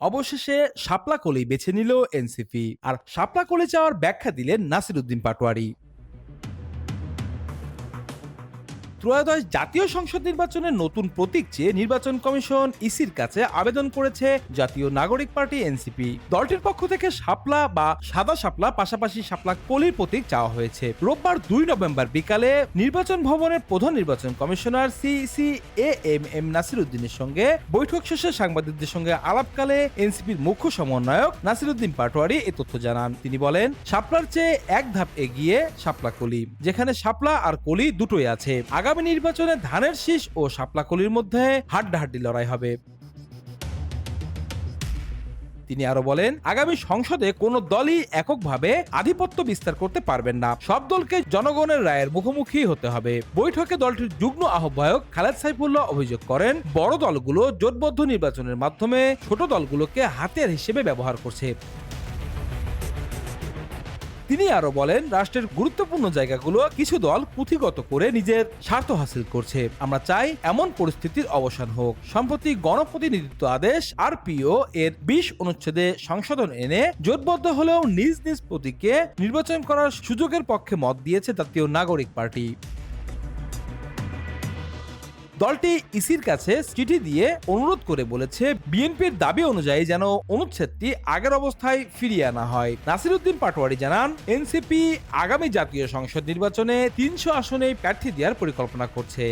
অবশেষে শাপলা কলেই বেছে নিল এনসিপি। আর শাপলা কলে যাওয়ার ব্যাখ্যা দিলেন নাসিরুদ্দিন পাটোয়ারি। ত্রয়োদশ জাতীয় সংসদ নির্বাচনের নতুন প্রতীক চেয়ে নির্বাচন কমিশন ইসির কাছে আবেদন করেছে জাতীয় নাগরিক পার্টি এনসিপি। দলটির পক্ষ থেকে শাপলা বা সাদা শাপলা, পাশাপাশি শাপলা কলির প্রতীক চাওয়া হয়েছে। রোববার দুই নভেম্বর বিকালে নির্বাচন ভবনের প্রধান নির্বাচন commissioner CC A M M Nasir উদ্দিনের সঙ্গে বৈঠক শেষে সাংবাদিকদের সঙ্গে আলাপকালে এনসিপির মুখ্য সমন্বয়ক নাসিরুদ্দিন পাটোয়ারি এ তথ্য জানান। তিনি বলেন, শাপলার চেয়ে এক ধাপ এগিয়ে শাপলা কলি, যেখানে শাপলা আর কলি দুটোই আছে। আগামী নির্বাচনে ধানের শীষ ও শাপলা কলির মধ্যে হাড্ডাহাড্ডি লড়াই হবে। তিনি আরও বলেন, আগামী সংসদে কোন দলই এককভাবে আধিপত্য বিস্তার করতে পারবেন না। সব দলকে জনগণের রায়ের মুখোমুখি হতে হবে। বৈঠকে দলটির যুগ্ম আহ্বায়ক খালেদ সাইফুল্লাহ অভিযোগ করেন, বড় দলগুলো জোটবদ্ধ নির্বাচনের মাধ্যমে ছোট দলগুলোকে হাতিয়ার হিসেবে ব্যবহার করছে। তিনি আরও বলেন, রাষ্ট্রের গুরুত্বপূর্ণ জায়গাগুলো কিছু দল পুঁথিগত করে নিজের স্বার্থ হাসিল করছে। আমরা চাই এমন পরিস্থিতির অবসান হোক। সম্প্রতি গণপ্রতিনিধিত্ব আদেশ আর পিও এর বিশ অনুচ্ছেদে সংশোধন এনে জোটবদ্ধ হলেও নিজ নিজ প্রতীকে নির্বাচন করার সুযোগের পক্ষে মত দিয়েছে জাতীয় নাগরিক পার্টি। দলটি ইসির কাছে চিঠি দিয়ে অনুরোধ করে বলেছে, বিএনপির দাবি অনুযায়ী যেন অনুচ্ছেদটি আগের অবস্থায় ফিরিয়ে আনা হয়। নাসিরুদ্দিন পাটোয়ারি জানান, এনসিপি আগামী জাতীয় সংসদ নির্বাচনে তিনশো আসনে প্রার্থী দেওয়ার পরিকল্পনা করছে।